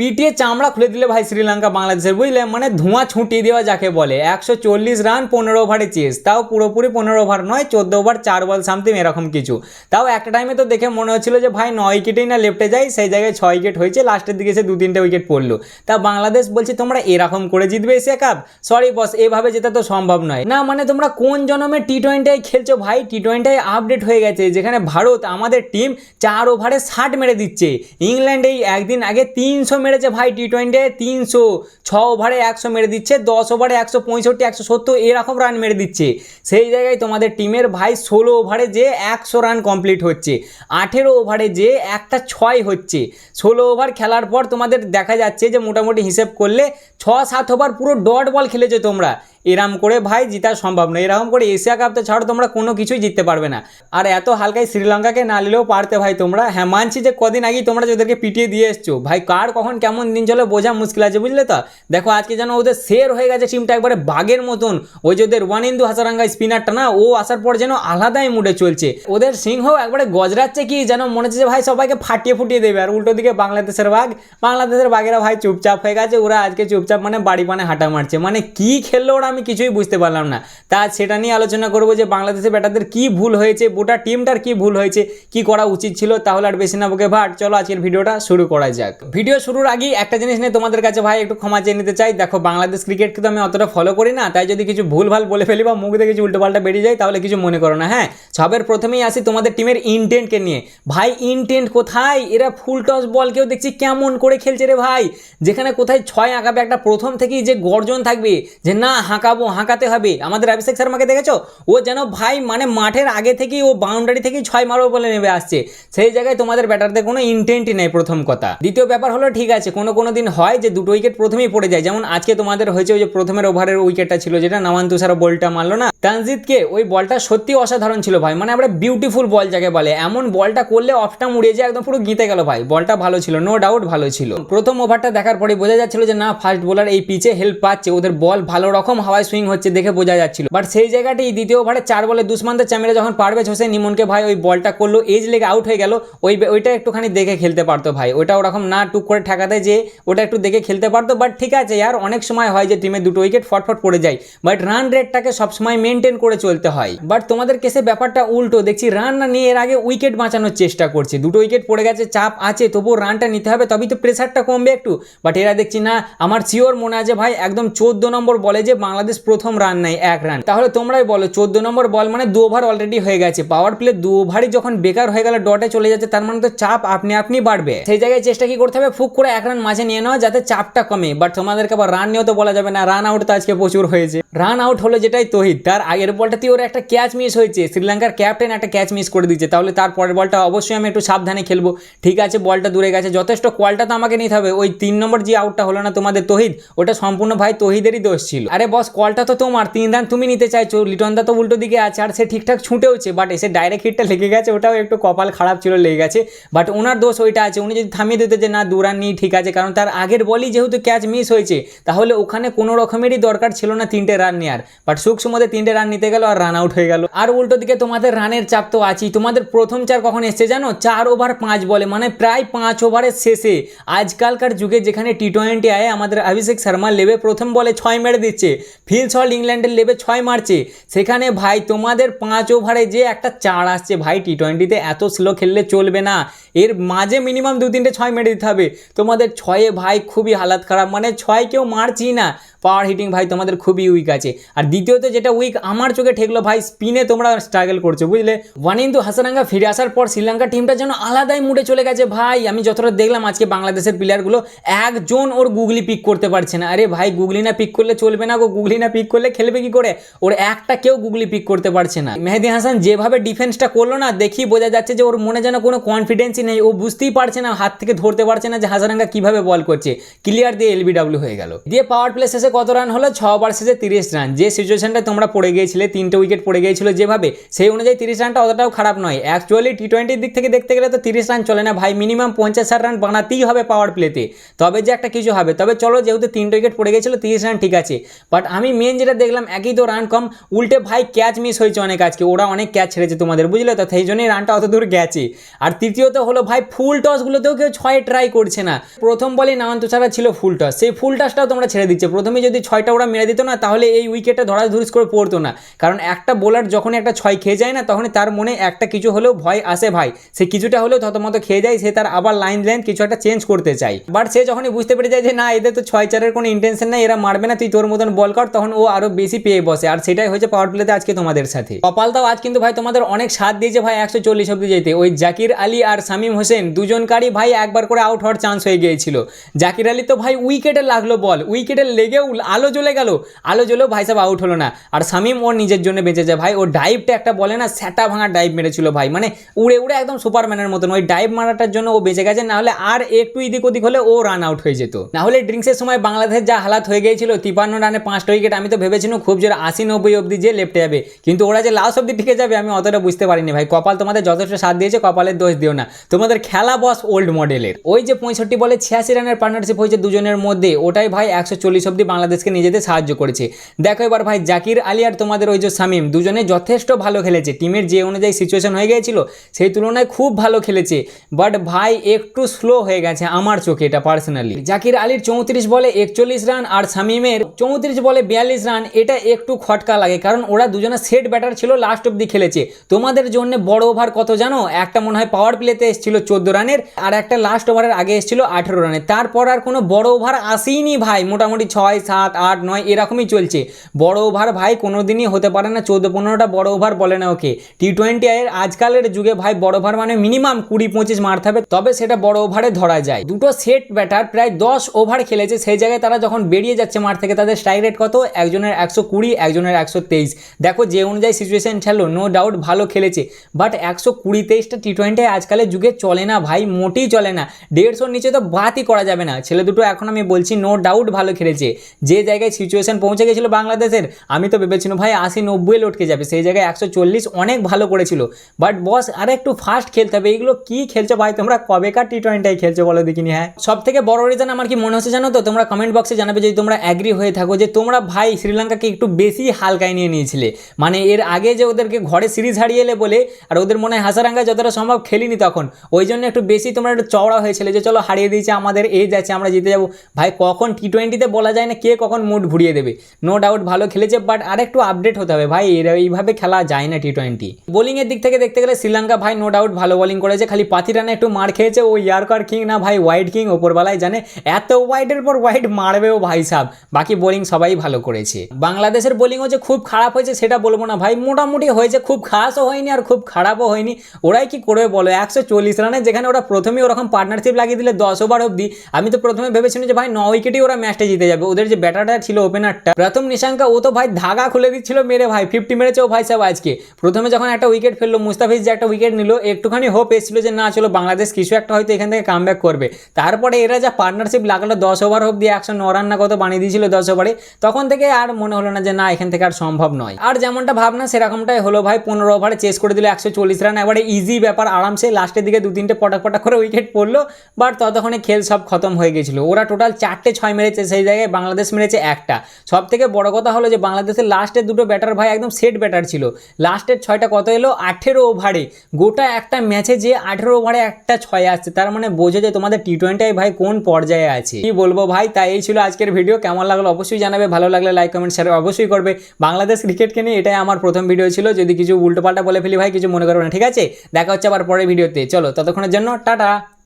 পিটিয়ে চামড়া খুলে দিলে ভাই শ্রীলঙ্কা বাংলাদেশের, বুঝলে? মানে ধোঁয়া ছুটিয়ে দেওয়া যাকে বলে। একশো চল্লিশ রান, পনেরো ওভারে চেস। তাও পুরোপুরি পনেরো ওভার নয়, চোদ্দ ওভার, চার বল, সামথিং, এরকম কিছু। তাও একটা টাইমে তো দেখে মনে হচ্ছিল যে, ভাই, নয় উইকেটেই না লেফটে যায় সেই জায়গায় ছয় উইকেট হয়েছে, লাস্টের দিকে এসে দু তিনটে উইকেট পড়ল। তা বাংলাদেশ বলছে, তোমরা এরকম করে জিতবে এশিয়া কাপ? সরি বস এভাবে জেতা তো সম্ভব নয়। না মানে তোমরা কোন জনমে টি টোয়েন্টি খেলছো ভাই? টি টোয়েন্টি আপডেট হয়ে গেছে, যেখানে ভারত আমাদের টিম চার ওভারে ষাট মেরে দিচ্ছে। ইংল্যান্ড এই একদিন আগে তিনশো মেরেছে ভাই টি টোয়েন্টি তিনশো, ছ ওভারে একশো মেরে দিচ্ছে, দশ ওভারে একশো পঁয়ষট্টি, একশো সত্তর, এরকম রান মেরে দিচ্ছে। সেই জায়গায় তোমাদের টিমের ভাই ষোলো ওভারে যে একশো রান কমপ্লিট হচ্ছে, আঠেরো ওভারে যে একটা ছয় হচ্ছে। ষোলো ওভার খেলার পর তোমাদের দেখা যাচ্ছে যে মোটামুটি হিসেব করলে ছ, সাত ওভার পুরো ডট বল খেলেছে তোমরা। এরম করে, ভাই, জিতা সম্ভব নয়। এরকম করে এশিয়া কাপ তো ছাড়ো, তোমরা কোনো কিছুই জিততে পারবে না। আর এত হালকায় শ্রীলঙ্কাকে না নিলেও পারতে ভাই তোমরা। হ্যাঁ মানছি যে কদিন আগেই তোমরা ওদেরকে পিটিয়ে দিয়ে এসছো। ভাই, কার কখন কেমন দিন চলে বোঝা মুশকিল আছে, বুঝলে তো? দেখো, আজকে যেন ওদের শের হয়ে গেছে টিমটা একবারে বাঘের মতন। ওই যে ওদের ওয়ান ইন্দু হাসারাঙ্গা স্পিনারটা না, ও আসার পর যেন আলাদাই মুডে চলছে। ওদের সিংহ একবারে গজরাচ্ছে কি যেন মনে হচ্ছে যে, ভাই, সবাইকে ফাটিয়ে ফুটিয়ে দেবে। আর উল্টো দিকে বাংলাদেশের বাঘ, বাংলাদেশের বাঘেরা ভাই চুপচাপ হয়ে গেছে। ওরা আজকে চুপচাপ মানে বাড়ি পানে হাঁটা মারছে। মানে কি খেললো ওরা আমি কিছুই বুঝতে পারলাম না। তা সেটা নিয়ে আলোচনা করব যে বাংলাদেশের ব্যাটারদের কি ভুল হয়েছে, গোটা টিমটার কি ভুল হয়েছে, কি করা উচিত ছিল, তাহলে আর বেশি না বকে ভাট। চলো আজকের ভিডিওটা শুরু করা যাক। ভিডিও শুরুর আগেই একটা জিনিস নিয়ে তোমাদের কাছে ভাই একটু ক্ষমা চেয়ে নিতে চাই। দেখো, বাংলাদেশ ক্রিকেট কিন্তু আমি অতটা ফলো করি না, তাই যদি কিছু ভুল ভালো বলে ফেলি বা মুখ দিয়ে কিছু উল্টোপাল্টা বেরিয়ে যায়, তাহলে কিছু মনে করো না। হ্যাঁ সবের প্রথমেই আসি তোমাদের টিমের ইনটেন্টকে নিয়ে। ভাই ইনটেন্ট কোথায়? এরা ফুল টস বল কেউ দেখছি কেমন করে খেলছে রে ভাই। যেখানে কোথায় ছয় আঁকাবে একটা প্রথম থেকেই যে গর্জন থাকবে, যে না হাঁকাবো, হাঁকাতে হবে। আমাদের অভিষেক শর্মাকে দেখেছ? ও যেন ভাই মানে মাঠের আগে থেকেই ও বাউন্ডারি থেকেই ছয় মারবো বলে নেমে আসছে। সেই জায়গায় তোমাদের ব্যাটারদের কোনো ইন্টেন্টই নেই প্রথম কথা। দ্বিতীয় ব্যাপার হলো, ঠিক আছে, কোনো কোনো দিন হয় যে দুটো উইকেট প্রথমেই পড়ে যায়। যেমন আজকে তোমাদের হয়েছে ওই যে প্রথমের ওভারের উইকেটটা ছিল, যেটা নামান তুষার বলটা মারলো না? তানজিদকে ওই বলটা সত্যি অসাধারণ ছিল ভাই। মানে আমরা বিউটিফুল বল যাকে বলে। এমন বলটা করলে অফটা মুড়িয়ে যায়, একদম পুরো গীতে গেল ভাই। বলটা ভালো ছিল নো ডাউট ভালো ছিল। প্রথম ওভারটা দেখার পরে বোঝা যাচ্ছিল যে না ফার্স্ট বোলার এই পিচে হেল্প পাচ্ছে। ওদের বল ভালো রকম হাওয়ায় সুইং হচ্ছে দেখে বোঝা যাচ্ছিল। বাট সেই জায়গাটি দ্বিতীয় ওভারে চার বলে দুষ্মান্ত চ্যামেরা যখন পারভেজ হোসেন নিমনকে ভাই ওই বলটা করল এজ লেগে আউট হয়ে গেল। ওই ওইটা একটুখানি দেখে খেলতে পারতো ভাই। ওটা ওরকম না টুক করে ঠেকাতে যে ওটা একটু দেখে খেলতে পারতো। বাট ঠিক আছে यार অনেক সময় হয় যে টিমে দুটো উইকেট ফটফট পড়ে যায়। বাট রান রেটটাকে সবসময় মেনটেন করে চলতে হয়। বাট তোমাদের কেসে ব্যাপারটা উল্টো। দেখছি রান না নিয়ে এর আগে উইকেট বাঁচানোর চেষ্টা করছে। দুটো উইকেট পড়ে গেছে, চাপ আছে, তবুও রানটা নিতে হবে, তবেই তো প্রেসারটা কমবে একটু। বাট এরা দেখছি না, আমার শিওর মনে আছে ভাই, একদম চোদ্দ নম্বর বলে যে বাংলাদেশ প্রথম রান নেয়, এক রান তাহলে তোমরাই বলো, চোদ্দ নম্বর বল মানে দু ওভার অলরেডি হয়ে গেছে। পাওয়ার প্লে দু ওভারই যখন বেকার হয়ে গেলে ডটে চলে যাচ্ছে, তার মানে তো চাপ আপনি আপনি বাড়বে। সেই জায়গায় চেষ্টা কি করতে হবে? ফুক করে এক রান মাঝে নিয়ে নেওয়া যাতে চাপটা কমে। বাট তোমাদেরকে আবার রান নিয়েও তো বলা যাবে না রান আউট তো আজকে প্রচুর হয়েছে। রান আউট হলো যেটাই তহিদ তার আগের বলটাতে ওর একটা ক্যাচ মিস হয়েছে। শ্রীলঙ্কার ক্যাপ্টেন একটা ক্যাচ মিস করে দিচ্ছে তাহলে তার পরের বলটা অবশ্যই আমি একটু সাবধানে খেলব। ঠিক আছে, বলটা দূরে গেছে। যথেষ্ট কলটা তো আমাকে নিতে হবে। ওই তিন নম্বর যে আউটটা হলো না তোমাদের তহিদ, ওটা সম্পূর্ণ ভাই তহিদেরই দোষ ছিল। আরে বস কলটা তো তোমার। তিন রান তুমি নিতে চাইছো। লিটন দা তো উল্টো দিকে আছে আর সে ঠিকঠাক ছুটেওছে বাট এসে ডাইরেক্ট হিটটা লেগে গেছে। ওটাও একটু কপাল খারাপ ছিল, লেগে গেছে। বাট ওনার দোষ ওইটা আছে। উনি যদি থামিয়ে দিতে যে, না, দু রান নিই, ঠিক আছে। কারণ তার আগের বলই যেহেতু ক্যাচ মিস হয়েছে, তাহলে ওখানে কোনো রকমেরই দরকার ছিল না তিনটে রান নেওয়ার বাট সুখ তিনটে রান নিতে গেল আর রান আউট হয়ে গেল। আর উল্টো দিকে তোমাদের রানের চাপ তো আছেই। তোমাদের প্রথম চার কখন এসছে জানো? চার ওভার পাঁচ বলে মানে প্রায় পাঁচ ওভারের শেষে। আজকালকার যুগে যেখানে টি টোয়েন্টি আয় আমাদের অভিষেক শর্মা লেবে প্রথম বলে ছয় মেরে দিচ্ছে। ফিল সল ইংল্যান্ডের লেবে ছয় মারছে। সেখানে ভাই, তোমাদের পাঁচ ওভারে যে একটা চার আসছে, ভাই টি টোয়েন্টিতে এত স্লো খেললে চলবে না। এর মাঝে মিনিমাম দু তিনটে ছয় মেরে দিতে হবে। তোমাদের ছয়ে ভাই খুবই হালাত খারাপ মানে ছয় কেউ মারছি না। পাওয়ার হিটিং ভাই তোমাদের খুবই উইক আছে। আর দ্বিতীয়ত যেটা উইক আমার চোখে ঠেকলো ভাই স্পিনে তোমরা স্ট্রাগল করছ, বুঝলে? ওয়ানিন্দু হাসারাঙ্গা ফিরে আসার পর শ্রীলঙ্কা টিমটা যেন আলাদাই মুডে চলে গেছে ভাই। আমি যতটা দেখলাম আজকে বাংলাদেশের প্লেয়ারগুলো একজন ওর গুগলি পিক করতে পারছে না। আরে ভাই, গুগলি না পিক করলে চলবে না গো, গুগলি না পিক করলে খেলবে কি করে? ওর একটা কেউ গুগলি পিক করতে পারছে না। মেহেদি হাসান যেভাবে ডিফেন্সটা করল না, দেখি বোঝা যাচ্ছে যে ওর মনে যেন কোনো কনফিডেন্সই নেই। ও বুঝতেই পারছে না, হাত থেকে ধরতে পারছে না যে হাসারাঙ্গা কীভাবে বল করছে। ক্লিয়ার দিয়ে এলবিডাব্লিউ হয়ে গেল। দিয়ে পাওয়ার প্লে শেষে কত রান হলো? ছ ওভার শেষে তিরিশ রান। যে সিচুয়েশনটা তোমরা পড়ে গিয়েছিলে, তিনটে উইকেট পড়ে গিয়েছিল যেভাবে, সেই অনুযায়ী তিরিশ রানটা অতটাও খারাপ নয়। অ্যাকচুয়ালি টি টোয়েন্টির দিক থেকে দেখতে গেলে তো তিরিশ রান চলে না। ভাই মিনিমাম পঞ্চাশ ষাট রান বানাতেই হবে পাওয়ার প্লেতে তবে যে একটা কিছু হবে, তবে চলো যেহেতু তিনটে উইকেট পড়ে গেছিল তিরিশ রান ঠিক আছে। বাট আমি মেন যেটা দেখলাম, একই তো রান কম। উল্টে ভাই ক্যাচ মিস হয়েছে অনেক আজকে। ওরা অনেক ক্যাচ ছেড়েছে তোমাদের, বুঝলে তো? সেই জন্যই রানটা অত দূর গেছে। আর তৃতীয়ত হলো ভাই ফুল টসগুলোতেও কেউ ছয় ট্রাই করছে না। প্রথম বলে নামান্ত ছাড়া ছিল ফুল টস সেই ফুল টসটাও তোমরা ছেড়ে দিচ্ছে। প্রথমে যদি ছয়টা ওরা মেরে দিত না, তাহলে এই উইকেটে ধরাধুরিস করে পড়তো না। কারণ একটা বোলার যখন একটা ছয় খেয়ে যায় না তখন তার মনে একটা কিছু হলেও ভয় আসে ভাই। সে কিছুটা হলেও থতমত খেয়ে যায়, সে তার আবার লাইন লাইন কিছু একটা চেঞ্জ করতে চায়। বাট সে যখনই বুঝতে পেরে যায় যে, না, এদের তো ছয় চারের কোনো ইন্টেনশন নাই, এরা মারবে না, তুই তোর মতন বল কর, তখন ও আরও বেশি পেয়ে বসে। আর সেটাই হয়েছে পাওয়ার প্লেতে আজকে তোমাদের সাথে। কপালটাও আজ কিন্তু ভাই তোমাদের অনেক সাথ দিয়েছে ভাই একশো চল্লিশ অব্দি যেতে। ওই জাকির আলী আর শামীম হোসেন দুজনকারই ভাই একবার করে আউট হওয়ার চান্স হয়ে গিয়েছিল। জাকির আলী তো ভাই উইকেটে লাগল বল উইকেটে লেগেও আলো জ্বলে গেল। আলো জ্বলেও ভাই সাহেব আউট হলো না। আর শামীম ওর নিজের জন্য বেঁচে যায়। ভাই, ও ডাইভটা একটা বলে না, স্যাটা ভাঙা ডাইভ মেরেছিল ভাই। মানে উড়ে উড়ে একদম সুপারম্যানের মতন। ওই ডাইভ মারাটার জন্য ও বেঁচে গেছে, না হলে আর একটু এদিক ওদিক হলে ও রান আউট হয়ে যেত। না হলে ড্রিঙ্কসের সময় বাংলাদেশের যা হালাত হয়ে গিয়েছিল, তিপান্ন রানে পাঁচটা উইকেট আমি তো ভেবেছিলাম খুব জোর আশি নব্বই অব্দি যে লেফটে যাবে। কিন্তু ওরা যে লাস্ট অব্দি টিকে যাবে, আমি অতটা বুঝতে পারিনি ভাই। কপাল তোমাদের যথেষ্ট সাথ দিয়েছে, কপালের দোষ দিও না। তোমাদের খেলা বস ওল্ড মডেলের ওই যে পঁয়ষট্টি বলে ছিয়াশি রানের পার্টনারশিপ হয়েছে দুজনের মধ্যে, ওটাই ভাই একশো চল্লিশ অব্দি বাংলাদেশকে নিয়ে যেতে সাহায্য করেছে। দেখো এবার ভাই, জাকির আলী আর তোমাদের ওই যে শামিম দুজনে যথেষ্ট ভালো খেলেছে। টিমের যে অনুযায়ী সিচুয়েশন হয়ে গিয়েছিল, সেই তুলনায় খুব ভালো খেলেছে। বাট ভাই, একটু স্লো হয়ে গেছে আমার চোখে এটা পার্সোনালি জাকির আলীর চৌত্রিশ বলে একচল্লিশ রান আর শামিমের চৌত্রিশ বলে বিয়াল্লিশ রান এটা একটু খটকা লাগে। কারণ ওরা দুজনে সেট ব্যাটার ছিল লাস্ট অব্দি খেলেছে। তোমাদের জন্য বড় ওভার কত জানো? একটা মনে হয় পাওয়ার প্লেতে এসেছিল চোদ্দ রানের আর একটা লাস্ট ওভারের আগে এসেছিল আঠেরো রানের তারপর আর কোনো বড় ওভার আসেইনি ভাই, মোটামুটি ছয় সাত, আট, নয়, এরকমই চলছে। বড় ওভার ভাই কোনো দিনই হতে পারে না, চোদ্দ, পনেরোটা বড় ওভার বলে না ওকে। টি টোয়েন্টি এর আজকালের যুগে ভাই বড় ওভার মানে মিনিমাম কুড়ি, পঁচিশ মারতে হবে, তবে সেটা বড় ওভারে ধরা যায়। দুটো সেট ব্যাটার প্রায় দশ ওভার খেলেছে, সেই জায়গায় তারা যখন বেরিয়ে যাচ্ছে মাঠ থেকে, তাদের স্ট্রাইক রেট কত? একজনের একশো কুড়ি, একজনের একশো তেইশ। দেখো, যে অনুযায়ী সিচুয়েশন ছিল নো ডাউট ভালো খেলেছে। বাট একশো কুড়ি, তেইশটা টি টোয়েন্টি আজকালের যুগে চলে না ভাই, মোটেই চলে না। দেড়শোর নিচে তো বাতই করা যাবে না। ছেলে দুটো, এখন আমি বলছি নো ডাউট ভালো খেলেছে। যে জায়গায় সিচুয়েশন পৌঁছে গেছিল বাংলাদেশের, আমি তো ভেবেছিলাম, ভাই, আশি নব্বই লটকে যাবে। সেই জায়গায় একশো চল্লিশ অনেক ভালো করেছিল। বাট বস আর একটু ফাস্ট খেলতে হবে। এইগুলো কী খেলছো? ভাই, তোমরা কবেকার টি টোয়েন্টি খেলছো বলো দেখিনি হ্যাঁ? সব থেকে বড় রিজন আমার কি মনে হচ্ছে জানো তো? তোমরা কমেন্ট বক্সে জানাবে যদি তোমরা অ্যাগ্রি হয়ে থাকো যে তোমরা, ভাই শ্রীলঙ্কাকে একটু বেশি হালকায় নিয়ে নিয়েছিলে। মানে এর আগে যে ওদেরকে ঘরে সিরিজ হারিয়ে এলে বলে, আর ওদের মনে হয় হাসারাঙ্গা যতটা সম্ভব খেলিনি তখন। ওই জন্য একটু বেশি তোমরা একটু চওড়া হয়েছিল যে, চলো হারিয়ে দিয়েছে, আমাদের এজ আছে, আমরা জিতে যাব। ভাই, কখন টি টোয়েন্টিতে বলা যায় না, কে কখন মুড ঘুরিয়ে দেবে। নো ডাউট ভালো খেলেছে বাট আর একটু আপডেট হতে হবে। ভাই এইভাবে খেলা যায় না টি টোয়েন্টি বোলিংয়ের দিক থেকে দেখতে গেলে শ্রীলঙ্কা ভাই নো ডাউট ভালো বোলিং করেছে। খালি পাতি রানে একটু মার খেয়েছে। ও ইয়ারকার কিং না ভাই ওয়াইড কিং ওপরবেলায় জানে। এত ওয়াইডের পর ওয়াইড মারবেও ভাই সাহ বাকি বোলিং সবাই ভালো করেছে। বাংলাদেশের বোলিংও যে খুব খারাপ হয়েছে, সেটা বলব না ভাই। মোটামুটি হয়েছে, খুব খাসও হয়নি আর খুব খারাপও হয়নি। ওরাই কি করবে বলো? একশো চল্লিশ রানে যেখানে ওরা প্রথমে ওরকম পার্টনারশিপ লাগিয়ে দিলে দশ ওভার অব্দি আমি তো প্রথমে ভেবেছিলাম যে ভাই, ন উইকেটেই ওরা ম্যাচটা জিতে যাবে। ওদের যে ব্যাটারটা ছিল ওপেনারটা। প্রথম নিশাঙ্কা, ও তো ভাই ধাগা খুলে দিচ্ছিল মেরে ভাই ফিফটি মেরেছে ও ভাই সাহেব আজকে। প্রথমে যখন একটা উইকেট ফেলল, মুস্তাফিজ যে একটা উইকেট নিল, একটুখানি হোপ এসেছিল যে না, চলো বাংলাদেশ কিছু একটা হয়তো এখান থেকে কাম করবে। তারপরে এরা যা পার্টনারশিপ লাগালো, দশ ওভার অব্দি একশো ন রান না কত বানিয়ে দিয়েছিল দশ ওভারে তখন থেকে আর মনে হলো না যে না, এখান থেকে আর সম্ভব নয়। আর যেমনটা ভাবনা, সেরকমটাই হলো ভাই, পনেরো ওভারে চেস করে দিল একশো চল্লিশ রান। এবারে ইজি ব্যাপার, আরামসে লাস্টের দিকে দু তিনটে পটাক পটাক করে উইকেট পড়ল বাট ততক্ষণে খেল সব খতম হয়ে গেছিল। ওরা টোটাল চারটে ছয় মেরেছে সেই জায়গায় বাংলাদেশ মেরেছে একটা। সব থেকে বড় কথা হলো যে বাংলাদেশের লাস্টের দুটো ব্যাটার ভাই একদম সেট ব্যাটার ছিল। লাস্টের ছয়টা কত এলো? আঠেরো ওভারে গোটা একটা ম্যাচে যে আঠেরো ওভারে একটা ছয় আসছে, তার মানে বোঝে যে তোমাদের টি টোয়েন্টি ভাই কোন পর্যায়ে আছে। কি বলব ভাই? তাই এই ছিল আজকের ভিডিও কেমন লাগল অবশ্যই জানাবে। ভালো লাগলে লাইক কমেন্ট শেয়ার অবশ্যই করবে। বাংলাদেশ ক্রিকেটকে নিয়ে এটাই আমার প্রথম ভিডিও ছিল। যদি কিছু উল্টোপাল্টা বলে ফেলি ভাই, কিছু মনে করবে না, ঠিক আছে? দেখা হচ্ছে আবার পরের ভিডিওতে চলো, ততক্ষণের জন্য টাটা!